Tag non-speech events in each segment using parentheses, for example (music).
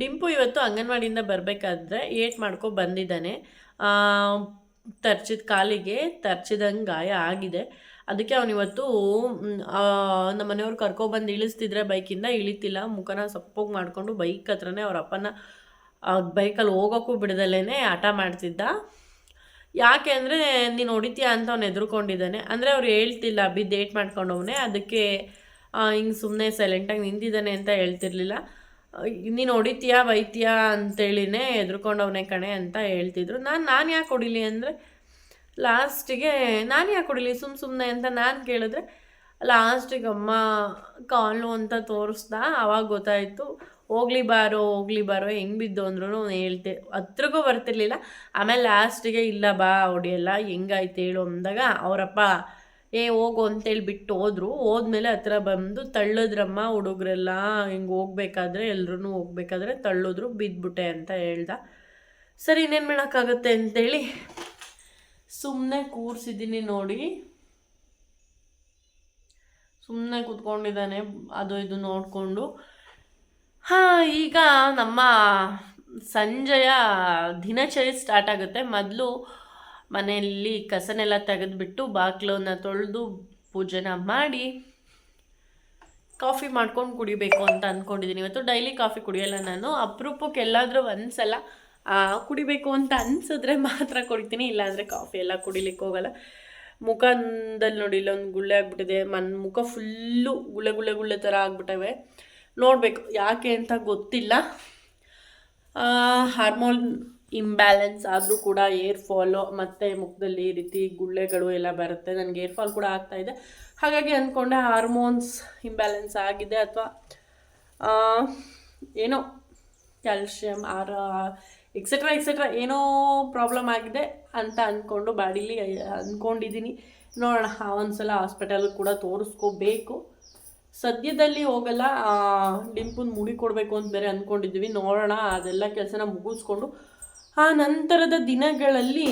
ಡಿಂಪು ಇವತ್ತು ಅಂಗನವಾಡಿಯಿಂದ ಬರಬೇಕಾದ್ರೆ ಏಟ್ ಮಾಡ್ಕೊ ಬಂದಿದ್ದಾನೆ. ತರ್ಚಿದ ಕಾಲಿಗೆ ತರ್ಚಿದಂಗೆ ಗಾಯ ಆಗಿದೆ. ಅದಕ್ಕೆ ಅವನಿವತ್ತು ನಮ್ಮ ಮನೆಯವ್ರು ಕರ್ಕೊಬಂದು ಇಳಿಸ್ತಿದ್ರೆ ಬೈಕಿಂದ ಇಳಿತಿಲ್ಲ. ಮುಖನ ಸಪ್ಪೋಗಿ ಮಾಡಿಕೊಂಡು ಬೈಕ್ ಹತ್ರನೇ ಅವ್ರ ಅಪ್ಪನ ಬೈಕಲ್ಲಿ ಹೋಗೋಕ್ಕೂ ಬಿಡದಲ್ಲೇ ಆಟ ಮಾಡ್ತಿದ್ದ. ಯಾಕೆ ಅಂದರೆ, ನೀನು ಹೊಡಿತೀಯ ಅಂತ ಅವ್ನು ಎದುರ್ಕೊಂಡಿದ್ದಾನೆ. ಅಂದರೆ ಅವ್ರು ಹೇಳ್ತಿಲ್ಲ, ಬಿದ್ದು ಏಟ್ ಮಾಡ್ಕೊಂಡವನೇ ಅದಕ್ಕೆ ಹಿಂಗೆ ಸುಮ್ಮನೆ ಸೈಲೆಂಟಾಗಿ ನಿಂತಿದ್ದಾನೆ ಅಂತ ಹೇಳ್ತಿರ್ಲಿಲ್ಲ. ನೀನು ಹೊಡಿತೀಯಾ, ಬೈತೀಯಾ ಅಂತೇಳಿನೇ ಎದ್ರುಕೊಂಡವನೇ ಕಣೆ ಅಂತ ಹೇಳ್ತಿದ್ರು. ನಾನು ನಾನು ಯಾಕೆ ಹೊಡಿಲಿ ಅಂದರೆ, ಲಾಸ್ಟಿಗೆ ನಾನು ಯಾಕೆ ಹೊಡಿಲಿ, ಸುಮ್ ಸುಮ್ಮನೆ ಅಂತ ನಾನು ಕೇಳಿದ್ರೆ, ಲಾಸ್ಟಿಗೆ ಅಮ್ಮ ಕಾಲು ಅಂತ ತೋರಿಸ್ದ, ಅವಾಗ ಗೊತ್ತಾಯಿತು, ಹೋಗ್ಲಿ ಬಾರೋ ಹೋಗ್ಲಿ ಬಾರೋ, ಹೆಂಗೆ ಬಿದ್ದು ಅಂದ್ರೂ ಹೇಳ್ತೆ, ಹತ್ರಗೂ ಬರ್ತಿರ್ಲಿಲ್ಲ. ಆಮೇಲೆ ಲಾಸ್ಟಿಗೆ, ಇಲ್ಲ ಬಾ, ಹೊಡಿಯಲ್ಲ, ಹೆಂಗಾಯ್ತು ಹೇಳು ಅಂದಾಗ, ಅವರಪ್ಪ ಏ, ಹೋಗು ಅಂತೇಳಿ ಬಿಟ್ಟು ಹೋದ್ರು. ಹೋದ್ಮೇಲೆ ಹತ್ರ ಬಂದು ತಳ್ಳದ್ರಮ್ಮ ಹುಡುಗರೆಲ್ಲ ಹಿಂಗೆ ಹೋಗ್ಬೇಕಾದ್ರೆ ಎಲ್ಲರೂ ಹೋಗ್ಬೇಕಾದ್ರೆ ತಳ್ಳಿದ್ರು ಬಿದ್ದುಬಿಟ್ಟೆ ಅಂತ ಹೇಳ್ದ. ಸರಿ, ಇನ್ನೇನು ಮಾಡೋಕ್ಕಾಗತ್ತೆ ಅಂತೇಳಿ ಸುಮ್ಮನೆ ಕೂರಿಸಿದ್ದೀನಿ ನೋಡಿ. ಸುಮ್ಮನೆ ಕೂತ್ಕೊಂಡಿದ್ದಾನೆ, ಅದು ಇದು ನೋಡಿಕೊಂಡು. ಹಾಂ, ಈಗ ನಮ್ಮ ಸಂಜೆಯ ದಿನಚರಿ ಸ್ಟಾರ್ಟ್ ಆಗುತ್ತೆ. ಮೊದಲು ಮನೆಯಲ್ಲಿ ಕಸನೆಲ್ಲ ತೆಗೆದುಬಿಟ್ಟು ಬಾಗಿಲನ್ನ ತೊಳೆದು ಪೂಜೆನ ಮಾಡಿ ಕಾಫಿ ಮಾಡ್ಕೊಂಡು ಕುಡಿಬೇಕು ಅಂತ ಅಂದ್ಕೊಂಡಿದ್ದೀನಿ ಇವತ್ತು ಡೈಲಿ ಕಾಫಿ ಕುಡಿಯೋಲ್ಲ ನಾನು. ಅಪರೂಪಕ್ಕೆ ಎಲ್ಲಾದರೂ ಒಂದು ಸಲ ಕುಡಿಬೇಕು ಅಂತ ಅನಿಸಿದ್ರೆ ಮಾತ್ರ ಕುಡಿತೀನಿ. ಇಲ್ಲಾಂದರೆ ಕಾಫಿ ಎಲ್ಲ ಕುಡಿಲಿಕ್ಕೆ ಹೋಗಲ್ಲ. ಮುಖದಲ್ಲಿ ನೋಡಿ, ಇಲ್ಲೊಂದು ಗುಳ್ಳೆ ಆಗಿಬಿಟ್ಟಿದೆ. ಮನ್, ಮುಖ ಫುಲ್ಲು ಗುಳ್ಳೆ ಗುಳ್ಳೆ ಗುಳ್ಳೆ ಥರ ಆಗ್ಬಿಟ್ಟವೆ. ನೋಡಬೇಕು ಯಾಕೆ ಅಂತ ಗೊತ್ತಿಲ್ಲ. ಹಾರ್ಮೋನ್ ಇಂಬ್ಯಾಲೆನ್ಸ್ ಆದರೂ ಕೂಡ ಏರ್ ಫಾಲು ಮತ್ತು ಮುಖದಲ್ಲಿ ಈ ರೀತಿ ಗುಳ್ಳೆಗಳು ಎಲ್ಲ ಬರುತ್ತೆ. ನನಗೆ ಏರ್ ಫಾಲ್ ಕೂಡ ಆಗ್ತಾ ಇದೆ. ಹಾಗಾಗಿ ಅಂದ್ಕೊಂಡೆ ಹಾರ್ಮೋನ್ಸ್ ಇಂಬ್ಯಾಲೆನ್ಸ್ ಆಗಿದೆ ಅಥವಾ ಏನೋ ಕ್ಯಾಲ್ಶಿಯಂ ಆರ ಎಕ್ಸೆಟ್ರಾ ಎಕ್ಸೆಟ್ರಾ ಏನೋ ಪ್ರಾಬ್ಲಮ್ ಆಗಿದೆ ಅಂತ ಅಂದ್ಕೊಂಡು ಬಾಡಿಲಿ ಅಂದ್ಕೊಂಡಿದ್ದೀನಿ ನೋಡೋಣ ಒಂದು ಸಲ ಹಾಸ್ಪಿಟಲ್ಗೆ ಕೂಡ ತೋರಿಸ್ಕೋಬೇಕು. ಸದ್ಯದಲ್ಲಿ ಹೋಗಲ್ಲ ಡಿಂಪುನ್ ಮುಡಿ ಕೊಡಬೇಕು ಅಂತ ಬೇರೆ ಅಂದ್ಕೊಂಡಿದ್ವಿ ನೋಡೋಣ, ಅದೆಲ್ಲ ಕೆಲಸನ ಮುಗಿಸ್ಕೊಂಡು ಆ ನಂತರದ ದಿನಗಳಲ್ಲಿ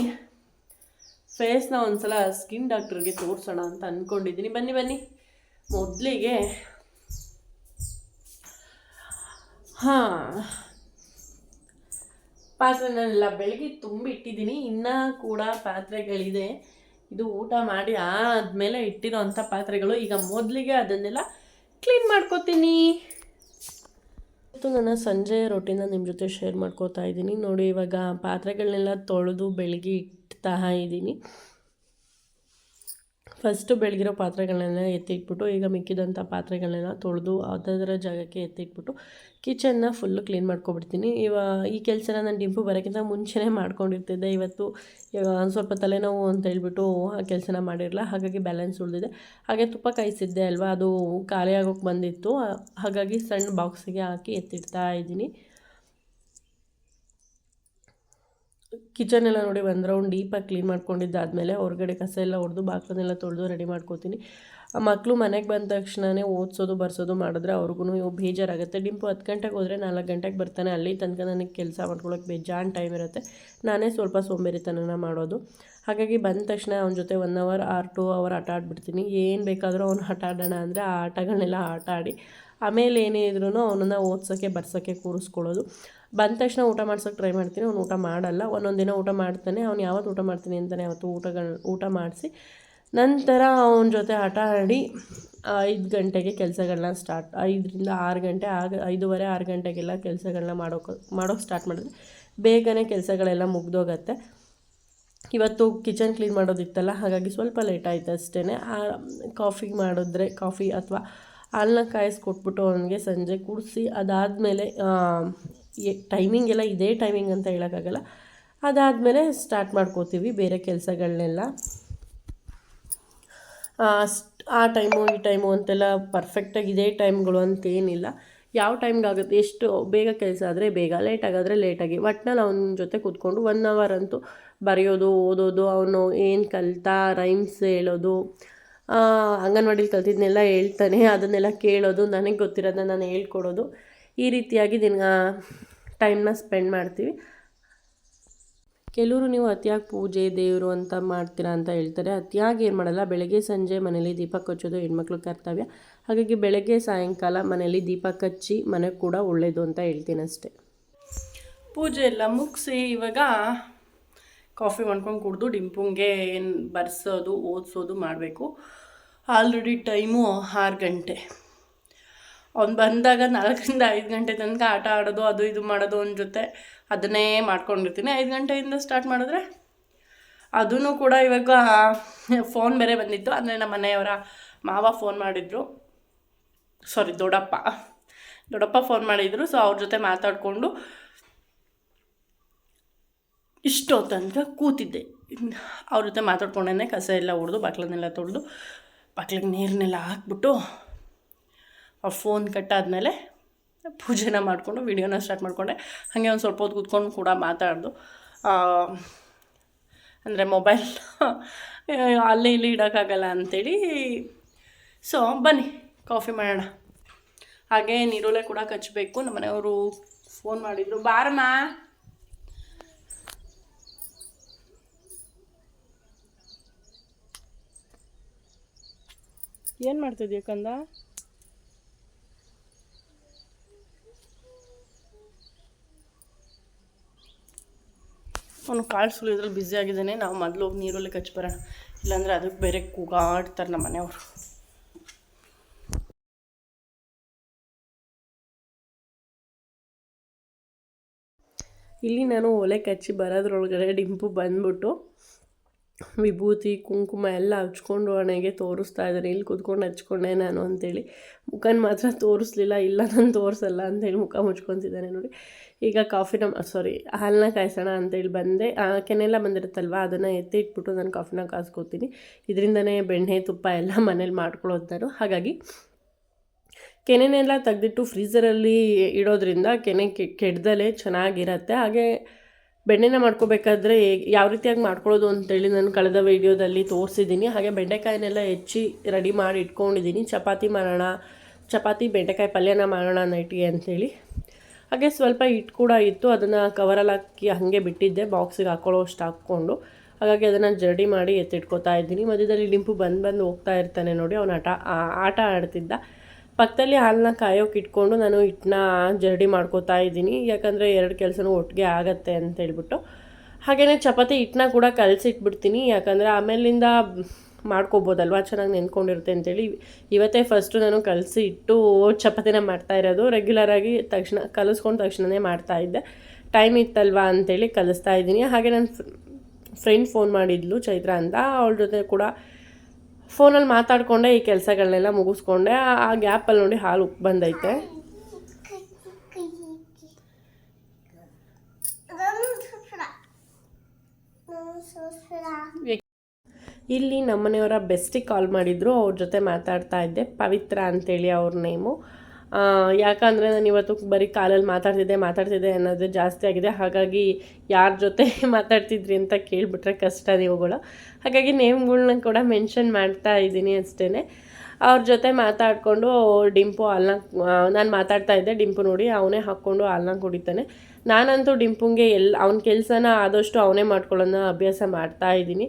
ಫೇಸ್ನ ಒಂದು ಸಲ ಸ್ಕಿನ್ ಡಾಕ್ಟ್ರಿಗೆ ತೋರಿಸೋಣ ಅಂತ ಅಂದ್ಕೊಂಡಿದ್ದೀನಿ ಬನ್ನಿ ಬನ್ನಿ. ಮೊದಲಿಗೆ ಹಾಂ, ಪಾತ್ರೆನೆಲ್ಲ ಬೆಳಗ್ಗೆ ತುಂಬಿ ಇಟ್ಟಿದ್ದೀನಿ. ಇನ್ನೂ ಕೂಡ ಪಾತ್ರೆಗಳಿದೆ. ಇದು ಊಟ ಮಾಡಿ ಆದಮೇಲೆ ಇಟ್ಟಿರೋ ಅಂಥ ಪಾತ್ರೆಗಳು. ಈಗ ಮೊದಲಿಗೆ ಅದನ್ನೆಲ್ಲ ಕ್ಲೀನ್ ಮಾಡ್ಕೋತೀನಿ. ಇವತ್ತು ನನ್ನ ಸಂಜೆ ರೊಟ್ಟಿನ ನಿಮ್ಮ ಜೊತೆ ಶೇರ್ ಮಾಡ್ಕೋತಾ ಇದ್ದೀನಿ. ನೋಡಿ, ಇವಾಗ ಪಾತ್ರೆಗಳನ್ನೆಲ್ಲ ತೊಳೆದು, ಬೆಳಗ್ಗೆ ಇಡ್ತಾ ಇದ್ದೀನಿ. ಫಸ್ಟು ಬೆಳಗಿರೋ ಪಾತ್ರೆಗಳನ್ನೆಲ್ಲ ಎತ್ತಿಟ್ಬಿಟ್ಟು, ಈಗ ಮಿಕ್ಕಿದಂಥ ಪಾತ್ರೆಗಳನ್ನೆಲ್ಲ ತೊಳೆದು ಅದರ ಜಾಗಕ್ಕೆ ಎತ್ತಿಟ್ಬಿಟ್ಟು ಕಿಚನ್ನ ಫುಲ್ಲು ಕ್ಲೀನ್ ಮಾಡ್ಕೊಬಿಡ್ತೀನಿ. ಇವಾಗ ಈ ಕೆಲಸನ ನಾನು ಡಿಂಪು ಬರೋಕ್ಕಿಂತ ಮುಂಚೆನೇ ಮಾಡ್ಕೊಂಡಿರ್ತಿದ್ದೆ. ಇವತ್ತು ಸ್ವಲ್ಪ ತಲೆನೋವು ಅಂತ ಹೇಳ್ಬಿಟ್ಟು ಆ ಕೆಲಸನ ಮಾಡಿರಲ್ಲ ಹಾಗಾಗಿ ಬ್ಯಾಲೆನ್ಸ್ ಉಳಿದಿದೆ. ಹಾಗೆ ತುಪ್ಪ ಕಾಯಿಸಿದ್ದೆ ಅಲ್ವಾ? ಅದು ಖಾಲಿ ಆಗೋಕ್ಕೆ ಬಂದಿತ್ತು. ಹಾಗಾಗಿ ಸಣ್ಣ ಬಾಕ್ಸಿಗೆ ಹಾಕಿ ಎತ್ತಿಡ್ತಾ ಇದ್ದೀನಿ. ಕಿಚನ್ ಎಲ್ಲ ನೋಡಿ ಒಂದು ರೌಂಡ್ ಡೀಪಾಗಿ ಕ್ಲೀನ್ ಮಾಡ್ಕೊಂಡಿದ್ದಾದಮೇಲೆ ಹೊರಗಡೆ ಕಸ ಎಲ್ಲ ಹೊಡೆದು ಬಾಕ್ಲನ್ನೆಲ್ಲ ತೊಳೆದು ರೆಡಿ ಮಾಡ್ಕೋತೀನಿ. ಮಕ್ಕಳು ಮನೆಗೆ ಬಂದ ತಕ್ಷಣವೇ ಓದಿಸೋದು, ಬರ್ಸೋದು ಮಾಡಿದ್ರೆ ಅವ್ರಿಗೂ ಬೇಜಾರಾಗುತ್ತೆ. ಡಿಂಪು ಹತ್ತು ಗಂಟೆಗೆ ಹೋದರೆ ನಾಲ್ಕು ಗಂಟೆಗೆ ಬರ್ತಾನೆ. ಅಲ್ಲಿ ತನಕ ನನಗೆ ಕೆಲಸ ಮಾಡ್ಕೊಳ್ಳೋಕೆ ಬೇಜಾನ್ ಟೈಮ್ ಇರುತ್ತೆ. ನಾನೇ ಸ್ವಲ್ಪ ಸೋಂಬೇರಿತನನ ಮಾಡೋದು. ಹಾಗಾಗಿ ಬಂದ ತಕ್ಷಣ ಅವನ ಜೊತೆ one hour or two hour ಆಟ ಆಡ್ಬಿಡ್ತೀನಿ. ಏನು ಬೇಕಾದರೂ ಅವ್ನು ಆಟ ಆಡೋಣ ಅಂದರೆ ಆ ಆಟಗಳನ್ನೆಲ್ಲ ಆಟ ಆಡಿ. ಆಮೇಲೆ ಏನೇ ಇದ್ರೂ ಅವನನ್ನು ಓದ್ಸೋಕ್ಕೆ ಬರ್ಸೋಕ್ಕೆ ಕೂರಿಸ್ಕೊಳ್ಳೋದು. ಬಂದ ತಕ್ಷಣ ಊಟ ಮಾಡ್ಸೋಕ್ಕೆ ಟ್ರೈ ಮಾಡ್ತೀನಿ. ಅವ್ನು ಊಟ ಮಾಡಲ್ಲ. ಒಂದೊಂದು ದಿನ ಊಟ ಮಾಡ್ತಾನೆ. ಅವ್ನು ಯಾವತ್ತು ಊಟ ಮಾಡ್ತೀನಿ ಅಂತಲೇ ಅವತ್ತು ಊಟಗಳು, ಊಟ ಮಾಡಿಸಿ. ನಂತರ ಅವನ ಜೊತೆ ಆಟ ಆಡಿ ಐದು ಗಂಟೆಗೆ ಕೆಲಸಗಳನ್ನ ಸ್ಟಾರ್ಟ್ ಐದರಿಂದ ಆರು ಗಂಟೆ ಆಗ, ಐದೂವರೆ ಆರು ಗಂಟೆಗೆಲ್ಲ ಕೆಲಸಗಳನ್ನ ಮಾಡೋಕೆ ಮಾಡೋಕೆ ಸ್ಟಾರ್ಟ್ ಮಾಡಿದ್ರೆ ಬೇಗನೆ ಕೆಲಸಗಳೆಲ್ಲ ಮುಗ್ದೋಗತ್ತೆ. ಇವತ್ತು ಕಿಚನ್ ಕ್ಲೀನ್ ಮಾಡೋದಿತ್ತಲ್ಲ, ಹಾಗಾಗಿ ಸ್ವಲ್ಪ ಲೇಟ್ ಆಯಿತು ಅಷ್ಟೇ ಕಾಫಿ ಮಾಡಿದ್ರೆ, ಕಾಫಿ ಅಥವಾ ಹಾಲನ್ನ ಕಾಯಿಸ್ಕೊಟ್ಬಿಟ್ಟು ಅವನಿಗೆ ಸಂಜೆ ಕುಡಿಸಿ, ಅದಾದಮೇಲೆ ಟೈಮಿಂಗ್ ಎಲ್ಲ ಇದೇ ಟೈಮಿಂಗ್ ಅಂತ ಹೇಳೋಕ್ಕಾಗಲ್ಲ. ಅದಾದಮೇಲೆ ಸ್ಟಾರ್ಟ್ ಮಾಡ್ಕೋತೀವಿ ಬೇರೆ ಕೆಲಸಗಳನ್ನೆಲ್ಲ ಆ ಟೈಮು ಈ ಟೈಮು ಅಂತೆಲ್ಲ ಪರ್ಫೆಕ್ಟಾಗಿ ಇದೇ ಟೈಮ್ಗಳು ಅಂತೇನಿಲ್ಲ ಯಾವ ಟೈಮ್ಗೆ ಆಗುತ್ತೆ? ಎಷ್ಟು ಬೇಗ ಕೆಲಸ ಆದರೆ ಬೇಗ ಲೇಟ್ ಲೇಟಾಗಿ ಒಟ್ನಲ್ಲಿ ಅವನ ಜೊತೆ ಕೂತ್ಕೊಂಡು ಒನ್ ಅವರ್ ಅಂತೂ ಬರೆಯೋದು, ಓದೋದು, ಅವನು ಏನು ಕಲಿತ ರೈಮ್ಸ್ ಹೇಳೋದು ಅಂಗನವಾಡಿಲಿ ಕಲ್ತಿದ್ದನ್ನೆಲ್ಲ ಹೇಳ್ತಾನೆ. ಅದನ್ನೆಲ್ಲ ಕೇಳೋದು, ನನಗೆ ಗೊತ್ತಿರೋದನ್ನ ನಾನು ಹೇಳ್ಕೊಡೋದು. ಈ ರೀತಿಯಾಗಿ ದಿನ ಟೈಮ್ನ ಸ್ಪೆಂಡ್ ಮಾಡ್ತೀವಿ. ಕೆಲವರು ನೀವು ಅತಿಯಾಗಿ ಪೂಜೆ, ದೇವರು ಅಂತ ಮಾಡ್ತೀರಾ ಅಂತ ಹೇಳ್ತಾರೆ. ಅತಿಯಾಗಿ ಏನು ಮಾಡಲ್ಲ, ಬೆಳಗ್ಗೆ, ಸಂಜೆ ಮನೇಲಿ ದೀಪ ಕಚ್ಚೋದು ಹೆಣ್ಮಕ್ಳು ಕರ್ತವ್ಯ. ಹಾಗಾಗಿ ಬೆಳಗ್ಗೆ, ಸಾಯಂಕಾಲ ಮನೇಲಿ ದೀಪ ಕಚ್ಚಿ ಮನೆ ಕೂಡ ಒಳ್ಳೆಯದು ಅಂತ ಹೇಳ್ತೀನಿ ಅಷ್ಟೆ. ಪೂಜೆ ಎಲ್ಲ ಮುಗಿಸಿ ಇವಾಗ ಕಾಫಿ ಮಾಡ್ಕೊಂಡು ಕುಡಿದು ಡಿಂಪುಂಗೆ ಏನು ಬರ್ಸೋದು, ಓದಿಸೋದು ಮಾಡಬೇಕು. ಆಲ್ರೆಡಿ ಟೈಮು ಆರು ಗಂಟೆ. ಅವ್ನು ಬಂದಾಗ ನಾಲ್ಕರಿಂದ ಐದು ಗಂಟೆ ತನಕ ಆಟ ಆಡೋದು, ಅದು ಇದು ಮಾಡೋದು ಅವನ ಜೊತೆ ಅದನ್ನೇ ಮಾಡ್ಕೊಂಡಿರ್ತೀನಿ. ಐದು ಗಂಟೆಯಿಂದ ಸ್ಟಾರ್ಟ್ ಮಾಡಿದ್ರೆ ಅದೂ ಕೂಡ ಇವಾಗ ಫೋನ್ ಬೇರೆ ಬಂದಿತ್ತು. ಅಂದರೆ ನಮ್ಮ ಮನೆಯವರ ಮಾವ ಫೋನ್ ಮಾಡಿದರು. ಸಾರಿ ದೊಡ್ಡಪ್ಪ. ದೊಡ್ಡಪ್ಪ ಫೋನ್ ಮಾಡಿದರು. ಸೊ ಅವ್ರ ಜೊತೆ ಮಾತಾಡಿಕೊಂಡು ಇಷ್ಟೋ ತನಕ ಕೂತಿದ್ದೆ. ಅವ್ರ ಜೊತೆ ಮಾತಾಡ್ಕೊಂಡೇ ಕಸ ಎಲ್ಲ ಹೊಡೆದು ಬಾಕ್ಲನ್ನೆಲ್ಲ ತೊಳೆದು ಬಾಕ್ಲಿಗೆ ನೀರನ್ನೆಲ್ಲ ಹಾಕ್ಬಿಟ್ಟು ಅವ್ರ ಫೋನ್ ಕಟ್ಟಾದಮೇಲೆ ಪೂಜೆನ ಮಾಡಿಕೊಂಡು, ವಿಡಿಯೋನ ಸ್ಟಾರ್ಟ್ ಮಾಡಿಕೊಂಡೆ. ಹಾಗೆ ಒಂದು ಸ್ವಲ್ಪ ಹೊತ್ತು ಕೂತ್ಕೊಂಡು ಕೂಡ ಮಾತಾಡ್ದು. ಅಂದರೆ ಮೊಬೈಲ್ (laughs) ಅಲ್ಲೇ ಇಲ್ಲಿ ಇಡೋಕ್ಕಾಗಲ್ಲ ಅಂಥೇಳಿ ಸೊ ಬನ್ನಿ ಕಾಫಿ ಮಾಡೋಣ. ಹಾಗೆ ನೀರುಳ್ಳೆ ಕೂಡ ಕಚ್ಚಬೇಕು ನಮ್ಮ ಮನೆಯವರು ಫೋನ್ ಮಾಡಿದರು. ಬಾರಮ್ಮ. ಏನು ಮಾಡ್ತಿದ್ಯಾ ಕಂದ? ಅವನು ಕಾಳು ಸುಲಿಯೋದ್ರಲ್ಲಿ ಬ್ಯುಸಿ ಆಗಿದ್ದಾನೆ. ನಾವು ಮೊದಲು ಹೋಗಿ ನೀರಲ್ಲಿ ಕಚ್ಚಿ ಬರೋಣ. ಇಲ್ಲಾಂದರೆ ಅದಕ್ಕೆ ಬೇರೆ ಕೂಗಾಡ್ತಾರೆ ನಮ್ಮ ಮನೆಯವರು. ಇಲ್ಲಿ ನಾನು ಒಲೆ ಕಚ್ಚಿ ಬರೋದ್ರೊಳಗಡೆ ಡಿಂಪು ಬಂದ್ಬಿಟ್ಟು ವಿಭೂತಿ, ಕುಂಕುಮ ಎಲ್ಲ ಹಚ್ಕೊಂಡು ಹಣೆಗೆ ತೋರಿಸ್ತಾ ಇದ್ದಾರೆ ಇಲ್ಲಿ ಕುತ್ಕೊಂಡು ಹಚ್ಕೊಂಡೆ ನಾನು ಅಂತೇಳಿ. ಮುಖನ ಮಾತ್ರ ತೋರಿಸ್ಲಿಲ್ಲ, ಇಲ್ಲ ನಾನು ತೋರಿಸಲ್ಲ ಅಂತೇಳಿ ಮುಖ ಮುಚ್ಕೊತಿದ್ದಾನೆ ನೋಡಿ. ಈಗ ಕಾಫಿನ ಸಾರಿ ಹಾಲನ್ನ ಕಾಯಿಸೋಣ ಅಂತೇಳಿ ಬಂದೆ. ಕೆನೆಲ್ಲ ಬಂದಿರುತ್ತಲ್ವ, ಅದನ್ನು ಎತ್ತಿ ಇಟ್ಬಿಟ್ಟು ನಾನು ಕಾಫಿನ ಕಾಸ್ಕೋತೀನಿ ಇದರಿಂದನೇ ಬೆಣ್ಣೆ, ತುಪ್ಪ ಎಲ್ಲ ಮನೇಲಿ ಮಾಡ್ಕೊಳ್ಳೋ ನಾನು ಹಾಗಾಗಿ, ಕೆನೆನೆಲ್ಲ ತೆಗೆದಿಟ್ಟು ಫ್ರೀಝರಲ್ಲಿ ಇಡೋದ್ರಿಂದ ಕೆನೆ ಕೆಡ್ದಲೇ ಚೆನ್ನಾಗಿರತ್ತೆ. ಹಾಗೆ ಬೆಣ್ಣೆನ ಮಾಡ್ಕೋಬೇಕಾದ್ರೆ ಯಾವ ರೀತಿಯಾಗಿ ಮಾಡ್ಕೊಳ್ಳೋದು ಅಂತೇಳಿ ನಾನು ಕಳೆದ ವೀಡಿಯೋದಲ್ಲಿ ತೋರಿಸಿದ್ದೀನಿ. ಹಾಗೆ ಬೆಂಡೆಕಾಯಿನೆಲ್ಲ ಹೆಚ್ಚಿ ರೆಡಿ ಮಾಡಿ ಇಟ್ಕೊಂಡಿದ್ದೀನಿ. ಚಪಾತಿ ಮಾಡೋಣ, ಚಪಾತಿ, ಬೆಂಡೆಕಾಯಿ ಪಲ್ಯನ ಮಾಡೋಣ ನೈಟಿಗೆ ಅಂಥೇಳಿ ಹಾಗೆ ಸ್ವಲ್ಪ ಹಿಟ್ಟು ಕೂಡ ಇತ್ತು. ಅದನ್ನು ಕವರಲ್ಲಿ ಹಾಕಿ ಹಾಗೆ ಬಿಟ್ಟಿದ್ದೆ. ಬಾಕ್ಸಿಗೆ ಹಾಕೊಳ್ಳೋ ಅಷ್ಟು ಹಾಕ್ಕೊಂಡು. ಹಾಗಾಗಿ ಅದನ್ನು ಜರ್ಡಿ ಮಾಡಿ ಎತ್ತಿಟ್ಕೋತಾ ಇದ್ದೀನಿ. ಮಧ್ಯದಲ್ಲಿ ಲಿಂಪು ಬಂದು ಬಂದು ಹೋಗ್ತಾ ಇರ್ತಾನೆ ನೋಡಿ. ಅವನು ಆಟ ಆಟ ಆಡ್ತಿದ್ದ. ಪಕ್ಕದಲ್ಲಿ ಹಾಲನ್ನ ಕಾಯೋಕೆ ಇಟ್ಕೊಂಡು ನಾನು ಹಿಟ್ಟನ್ನ ಜರಡಿ ಮಾಡ್ಕೋತಾ ಇದ್ದೀನಿ. ಯಾಕಂದರೆ ಎರಡು ಕೆಲಸನೂ ಒಟ್ಟಿಗೆ ಆಗತ್ತೆ ಅಂತ ಹೇಳ್ಬಿಟ್ಟು. ಹಾಗೆಯೇ ಚಪಾತಿ ಹಿಟ್ಟನ್ನ ಕೂಡ ಕಲಸಿಟ್ಬಿಡ್ತೀನಿ. ಯಾಕಂದರೆ ಆಮೇಲಿಂದ ಮಾಡ್ಕೋಬೋದಲ್ವ? ಚೆನ್ನಾಗಿ ನೆನ್ಕೊಂಡಿರುತ್ತೆ ಅಂತೇಳಿ. ಇವತ್ತೇ ಫಸ್ಟು ನಾನು ಕಲಸಿ ಇಟ್ಟು ಚಪಾತಿನ ಮಾಡ್ತಾ ಇರೋದು. ರೆಗ್ಯುಲರಾಗಿ ತಕ್ಷಣ ಕಲಿಸ್ಕೊಂಡು ತಕ್ಷಣವೇ ಮಾಡ್ತಾಯಿದ್ದೆ ಟೈಮ್ ಇತ್ತಲ್ವಾ ಅಂತೇಳಿ ಕಲಿಸ್ತಾ ಇದ್ದೀನಿ. ಹಾಗೆ ನನ್ನ ಫ್ರೆಂಡ್ ಫೋನ್ ಮಾಡಿದ್ಲು ಚೈತ್ರ ಅಂತ. ಅವಳ ಜೊತೆ ಕೂಡ ಫೋನಲ್ಲಿ ಮಾತಾಡಿಕೊಂಡೆ ಈ ಕೆಲಸಗಳನ್ನೆಲ್ಲ ಮುಗಿಸ್ಕೊಂಡೆ. ಆ ಗ್ಯಾಪಲ್ಲಿ ನೋಡಿ ಹಾಲು ಉಪ್ಪು ಬಂದೈತೆ. ಇಲ್ಲಿ ನಮ್ಮನೆಯವರ ಬೆಸ್ಟಿಗೆ ಕಾಲ್ ಮಾಡಿದ್ರು, ಅವ್ರ ಜೊತೆ ಮಾತಾಡ್ತಾ ಇದ್ದೆ. ಪವಿತ್ರ ಅಂತೇಳಿ ಅವ್ರ ನೇಮು ಯಾಕಂದರೆ ನಾನು ಇವತ್ತು ಬರೀ ಕಾಲಲ್ಲಿ ಮಾತಾಡ್ತಿದ್ದೆ ಮಾತಾಡ್ತಿದ್ದೆ ಅನ್ನೋದು ಜಾಸ್ತಿ ಆಗಿದೆ. ಹಾಗಾಗಿ ಯಾರ ಜೊತೆ (laughs) ಮಾತಾಡ್ತಿದ್ರಿ ಅಂತ ಕೇಳಿಬಿಟ್ರೆ ಕಷ್ಟ ನೀವುಗಳು. ಹಾಗಾಗಿ ನೇಮ್ಗಳನ್ನ ಕೂಡ ಮೆನ್ಷನ್ ಮಾಡ್ತಾ ಇದ್ದೀನಿ ಅಷ್ಟೇ ಅವ್ರ ಜೊತೆ ಮಾತಾಡಿಕೊಂಡು ಡಿಂಪು ಹಾಲ್ನ ನಾನು ಮಾತಾಡ್ತಾ ಇದ್ದೆ, ಡಿಂಪು ನೋಡಿ ಅವನೇ ಹಾಕ್ಕೊಂಡು ಹಾಲ್ನ ಕುಡಿತಾನೆ. ನಾನಂತೂ ಡಿಂಪುಂಗೆ ಎಲ್ಲಿ ಅವ್ನ ಕೆಲಸನ ಆದಷ್ಟು ಅವನೇ ಮಾಡ್ಕೊಳ್ಳೋಣ ಅಭ್ಯಾಸ ಮಾಡ್ತಾ ಇದ್ದೀನಿ.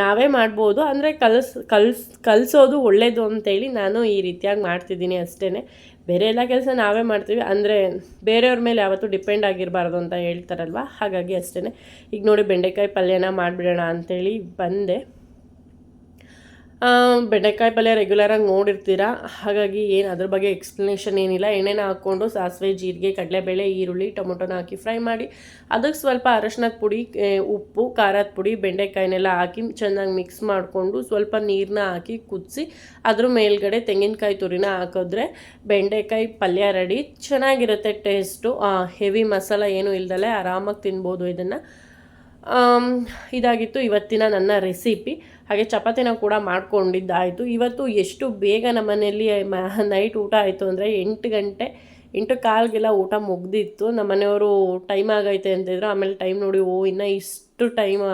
ನಾವೇ ಮಾಡ್ಬೋದು. ಅಂದರೆ ಕಲಿಸ್, ಕಲ್ಸ್, ಕಲಿಸೋದು ಒಳ್ಳೆಯದು ಅಂತೇಳಿ ನಾನು ಈ ರೀತಿಯಾಗಿ ಮಾಡ್ತಿದ್ದೀನಿ ಅಷ್ಟೇ ಬೇರೆ ಎಲ್ಲ ಕೆಲಸ ನಾವೇ ಮಾಡ್ತೀವಿ. ಅಂದರೆ ಬೇರೆಯವ್ರ ಮೇಲೆ ಯಾವತ್ತೂ ಡಿಪೆಂಡ್ ಆಗಿರಬಾರ್ದು ಅಂತ ಹೇಳ್ತಾರಲ್ವ? ಹಾಗಾಗಿ ಅಷ್ಟೇ ಈಗ ನೋಡಿ ಬೆಂಡೆಕಾಯಿ ಪಲ್ಯನ ಮಾಡಿಬಿಡೋಣ ಅಂಥೇಳಿ ಬಂದೆ. ಬೆಂಡೆಕಾಯಿ ಪಲ್ಯ ರೆಗ್ಯುಲರಾಗಿ ನೋಡಿರ್ತೀರ? ಹಾಗಾಗಿ ಏನು ಅದ್ರ ಬಗ್ಗೆ ಎಕ್ಸ್ಪ್ಲನೇಷನ್ ಏನಿಲ್ಲ. ಎಣ್ಣೆನ ಹಾಕ್ಕೊಂಡು ಸಾಸಿವೆ, ಜೀರಿಗೆ, ಕಡಲೆಬೇಳೆ, ಈರುಳ್ಳಿ, ಟೊಮೊಟೊನ ಹಾಕಿ ಫ್ರೈ ಮಾಡಿ. ಅದಕ್ಕೆ ಸ್ವಲ್ಪ ಅರಶಿನದ ಪುಡಿ ಉಪ್ಪು, ಖಾರದ ಪುಡಿ, ಬೆಂಡೆಕಾಯಿನೆಲ್ಲ ಹಾಕಿ ಚೆನ್ನಾಗಿ ಮಿಕ್ಸ್ ಮಾಡಿಕೊಂಡು ಸ್ವಲ್ಪ ನೀರನ್ನ ಹಾಕಿ ಕುದಿಸಿ ಅದ್ರ ಮೇಲ್ಗಡೆ ತೆಂಗಿನಕಾಯಿ ತುರಿನ ಹಾಕಿದ್ರೆ ಬೆಂಡೆಕಾಯಿ ಪಲ್ಯ ರೆಡಿ ಚೆನ್ನಾಗಿರುತ್ತೆ ಟೇಸ್ಟು ಹೆವಿ ಮಸಾಲ ಏನೂ ಇಲ್ದಲೆ ಆರಾಮಾಗಿ ತಿನ್ಬೋದು ಇದನ್ನು. ಇದಾಗಿತ್ತು ಇವತ್ತಿನ ನನ್ನ ರೆಸಿಪಿ. ಹಾಗೆ ಚಪಾತಿನ ಕೂಡ ಮಾಡ್ಕೊಂಡಿದ್ದಾಯಿತು. ಇವತ್ತು ಎಷ್ಟು ಬೇಗ ನಮ್ಮ ಮನೆಯಲ್ಲಿ ನೈಟ್ ಊಟ ಆಯಿತು ಅಂದರೆ ಎಂಟು ಗಂಟೆ, ಎಂಟು ಕಾಲ್ಗೆಲ್ಲ ಊಟ ಮುಗ್ದಿತ್ತು. ನಮ್ಮ ಮನೆಯವರು ಟೈಮ್ ಆಗೈತೆ ಅಂತಿದ್ರು ಆಮೇಲೆ ಟೈಮ್ ನೋಡಿ, ಓ, ಇನ್ನು ಇಷ್ಟು ಟೈಮ್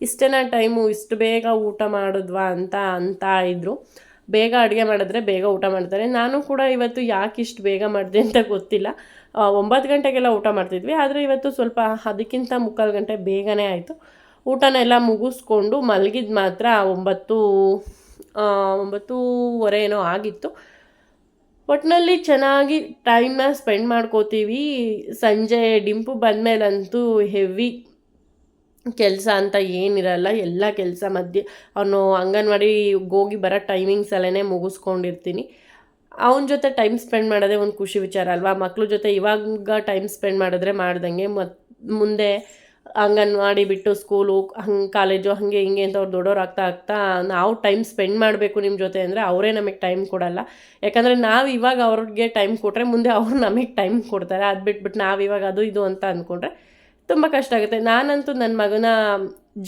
ಇಷ್ಟೇನ ಟೈಮು, ಇಷ್ಟು ಬೇಗ ಊಟ ಮಾಡಿದ್ವಾ ಅಂತ ಅಂತ ಇದ್ದರು ಬೇಗ ಅಡುಗೆ ಮಾಡಿದ್ರೆ ಬೇಗ ಊಟ ಮಾಡ್ತಾರೆ. ನಾನು ಕೂಡ ಇವತ್ತು ಯಾಕೆ ಇಷ್ಟು ಬೇಗ ಮಾಡಿದೆ ಅಂತ ಗೊತ್ತಿಲ್ಲ. ಒಂಬತ್ತು ಗಂಟೆಗೆಲ್ಲ ಊಟ ಮಾಡ್ತಿದ್ವಿ. ಆದರೆ ಇವತ್ತು ಸ್ವಲ್ಪ ಅದಕ್ಕಿಂತ ಮುಕ್ಕಾಲು ಗಂಟೆ ಬೇಗನೆ ಆಯಿತು. ಊಟನೆಲ್ಲ ಮುಗಿಸ್ಕೊಂಡು ಮಲಗಿದ ಮಾತ್ರ ಒಂಬತ್ತು ಒಂಬತ್ತೂವರೆ ಏನೋ ಆಗಿತ್ತು. ಒಟ್ಟಿನಲ್ಲಿ ಚೆನ್ನಾಗಿ ಟೈಮ್ನ ಸ್ಪೆಂಡ್ ಮಾಡ್ಕೋತೀವಿ. ಸಂಜೆ ಡಿಂಪು ಬಂದಮೇಲಂತೂ ಹೆವಿ ಕೆಲಸ ಅಂತ ಏನಿರಲ್ಲ ಎಲ್ಲ ಕೆಲಸ ಮಧ್ಯೆ ಅವನು ಅಂಗನವಾಡಿ ಹೋಗಿ ಬರೋ ಟೈಮಿಂಗ್ಸಲ್ಲೇ ಮುಗಿಸ್ಕೊಂಡಿರ್ತೀನಿ. ಅವನ ಜೊತೆ ಟೈಮ್ ಸ್ಪೆಂಡ್ ಮಾಡೋದೇ ಒಂದು ಖುಷಿ ವಿಚಾರ ಅಲ್ವಾ? ಮಕ್ಳ ಜೊತೆ ಇವಾಗ ಟೈಮ್ ಸ್ಪೆಂಡ್ ಮಾಡಿದ್ರೆ ಮಾಡ್ದಂಗೆ ಮತ್ತು ಮುಂದೆ ಅಂಗನವಾಡಿ ಬಿಟ್ಟು ಸ್ಕೂಲು ಹಂಗೆ ಕಾಲೇಜು ಹಾಗೆ ಹಿಂಗೆ ಅಂತ ಅವ್ರು ದೊಡ್ಡವ್ರು ಆಗ್ತಾ ಆಗ್ತಾ ನಾವು ಟೈಮ್ ಸ್ಪೆಂಡ್ ಮಾಡಬೇಕು ನಿಮ್ಮ ಜೊತೆ ಅಂದರೆ ಅವರೇ ನಮಗೆ ಟೈಮ್ ಕೊಡಲ್ಲ. ಯಾಕಂದರೆ ನಾವು ಇವಾಗ ಅವ್ರಿಗೆ ಟೈಮ್ ಕೊಟ್ಟರೆ ಮುಂದೆ ಅವ್ರು ನಮಗೆ ಟೈಮ್ ಕೊಡ್ತಾರೆ. ಅದು ಬಿಟ್ಬಿಟ್ಟು ನಾವು ಇವಾಗ ಅದು ಇದು ಅಂತ ಅಂದ್ಕೊಂಡ್ರೆ ತುಂಬ ಕಷ್ಟ ಆಗುತ್ತೆ. ನಾನಂತೂ ನನ್ನ ಮಗನ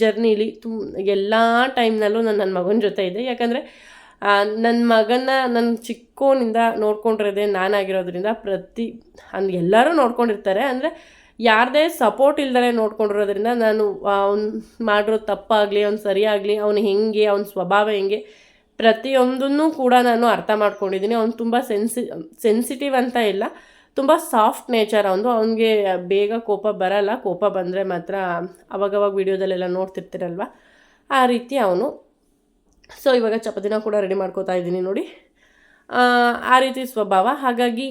ಜರ್ನಿಲಿ ತುಮ್, ಎಲ್ಲ ಟೈಮ್ನಲ್ಲೂ ನಾನು ನನ್ನ ಮಗನ ಜೊತೆ ಇದ್ದೆ. ಯಾಕಂದರೆ ನನ್ನ ಮಗನ ನನ್ನ ಚಿಕ್ಕೋನಿಂದ ನೋಡ್ಕೊಂಡಿರೋದೆ ನಾನಾಗಿರೋದ್ರಿಂದ ಪ್ರತಿ, ಅಂದ್ ಎಲ್ಲರೂ ನೋಡ್ಕೊಂಡಿರ್ತಾರೆ. ಅಂದರೆ, ಯಾರದೇ ಸಪೋರ್ಟ್ ಇಲ್ದಲೇ ನೋಡ್ಕೊಂಡಿರೋದ್ರಿಂದ ನಾನು ಅವ್ನು ಮಾಡಿರೋ ತಪ್ಪಾಗಲಿ, ಅವ್ನು ಸರಿಯಾಗಲಿ, ಅವ್ನು ಹೆಂಗೆ, ಅವ್ನ ಸ್ವಭಾವ ಹೆಂಗೆ, ಪ್ರತಿಯೊಂದನ್ನು ಕೂಡ ನಾನು ಅರ್ಥ ಮಾಡ್ಕೊಂಡಿದ್ದೀನಿ. ಅವ್ನು ತುಂಬ ಸೆನ್ಸಿ ಸೆನ್ಸಿಟಿವ್ ಅಂತ ಇಲ್ಲ. ತುಂಬ ಸಾಫ್ಟ್ ನೇಚರ್ ಅವನು ಅವನಿಗೆ ಬೇಗ ಕೋಪ ಬರಲ್ಲ. ಕೋಪ ಬಂದರೆ ಮಾತ್ರ ಅವಾಗವಾಗ ವೀಡಿಯೋದಲ್ಲೆಲ್ಲ ನೋಡ್ತಿರ್ತೀರಲ್ವ? ಆ ರೀತಿ ಅವನು. ಸೊ ಇವಾಗ ಚಪಾತಿನ ಕೂಡ ರೆಡಿ ಮಾಡ್ಕೋತಾ ಇದ್ದೀನಿ ನೋಡಿ. ಆ ರೀತಿ ಸ್ವಭಾವ. ಹಾಗಾಗಿ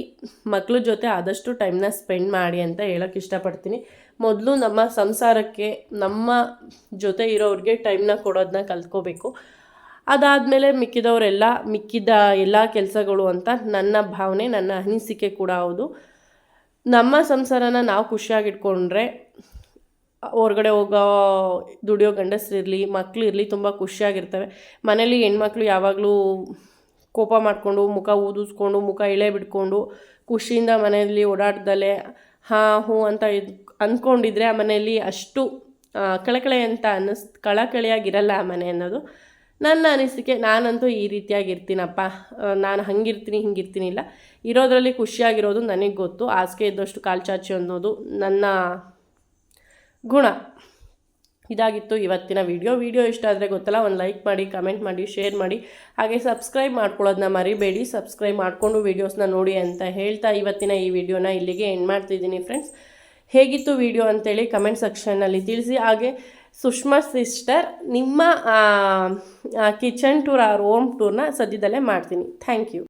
ಮಕ್ಕಳ ಜೊತೆ ಆದಷ್ಟು ಟೈಮ್ನ ಸ್ಪೆಂಡ್ ಮಾಡಿ ಅಂತ ಹೇಳೋಕ್ಕೆ ಇಷ್ಟಪಡ್ತೀನಿ. ಮೊದಲು ನಮ್ಮ ಸಂಸಾರಕ್ಕೆ ನಮ್ಮ ಜೊತೆ ಇರೋರಿಗೆ ಟೈಮ್ನ ಕೊಡೋದನ್ನ ಕಲ್ತ್ಕೋಬೇಕು. ಅದಾದಮೇಲೆ ಮಿಕ್ಕಿದವರೆಲ್ಲ, ಮಿಕ್ಕಿದ ಎಲ್ಲ ಕೆಲಸಗಳು ಅಂತ ನನ್ನ ಭಾವನೆ, ನನ್ನ ಅನಿಸಿಕೆ ಕೂಡ ಹೌದು. ನಮ್ಮ ಸಂಸಾರನ ನಾವು ಖುಷಿಯಾಗಿಟ್ಕೊಂಡ್ರೆ, ಹೊರ್ಗಡೆ ಹೋಗೋ ದುಡಿಯೋ ಗಂಡಸರಿರಲಿ ಮಕ್ಕಳು ಇರಲಿ ತುಂಬ ಖುಷಿಯಾಗಿರ್ತವೆ. ಮನೇಲಿ ಹೆಣ್ಮಕ್ಳು ಯಾವಾಗಲೂ ಕೋಪ ಮಾಡಿಕೊಂಡು, ಮುಖ ಊದಿಸ್ಕೊಂಡು, ಮುಖ ಇಳೆ ಬಿಟ್ಕೊಂಡು, ಖುಷಿಯಿಂದ ಮನೆಯಲ್ಲಿ ಓಡಾಡ್ದಲೆ ಹಾಂ ಹ್ಞೂ ಅಂತ ಇದು, ಅಂದ್ಕೊಂಡಿದ್ರೆ ಆ ಮನೆಯಲ್ಲಿ ಅಷ್ಟು ಕಳಕಳೆ ಅಂತ ಅನ್ನಿಸ್, ಕಳಕಳಿಯಾಗಿರಲ್ಲ ಆ ಮನೆ ಅನ್ನೋದು. ನನ್ನ ಅನಿಸಿಕೆ ನಾನಂತೂ ಈ ರೀತಿಯಾಗಿರ್ತೀನಪ್ಪ. ನಾನು ಹಂಗಿರ್ತೀನಿ, ಹಿಂಗಿರ್ತೀನಿ ಇಲ್ಲ. ಇರೋದರಲ್ಲಿ ಖುಷಿಯಾಗಿರೋದು ನನಗೆ ಗೊತ್ತು. ಹಾಸಿಗೆ ಇದ್ದಷ್ಟು ಕಾಲು ಅನ್ನೋದು ನನ್ನ ಗುಣ. ಇದಾಗಿತ್ತು ಇವತ್ತಿನ ವಿಡಿಯೋ. ವಿಡಿಯೋ ಇಷ್ಟ ಆದರೆ ಗೊತ್ತಲ್ಲ, ಒಂದು ಲೈಕ್ ಮಾಡಿ, ಕಮೆಂಟ್ ಮಾಡಿ, ಶೇರ್ ಮಾಡಿ. ಹಾಗೆ ಸಬ್ಸ್ಕ್ರೈಬ್ ಮಾಡ್ಕೊಳ್ಳೋದನ್ನ ಮರಿಬೇಡಿ. ಸಬ್ಸ್ಕ್ರೈಬ್ ಮಾಡಿಕೊಂಡು ವೀಡಿಯೋಸ್ನ ನೋಡಿ ಅಂತ ಹೇಳ್ತಾ ಇವತ್ತಿನ ಈ ವಿಡಿಯೋನ ಇಲ್ಲಿಗೆ ಎಂಡ್ ಮಾಡ್ತಿದ್ದೀನಿ ಫ್ರೆಂಡ್ಸ್ ಹೇಗಿತ್ತು ವಿಡಿಯೋ ಅಂತೇಳಿ ಕಮೆಂಟ್ ಸೆಕ್ಷನ್ನಲ್ಲಿ ತಿಳಿಸಿ. ಹಾಗೆ ಸುಷ್ಮಾ ಸಿಸ್ಟರ್ ನಿಮ್ಮ ಕಿಚನ್ ಟೂರ್ ಆರ್ ಹೋಮ್ ಟೂರ್ನ ಸದ್ಯದಲ್ಲೇ ಮಾಡ್ತೀನಿ. Thank you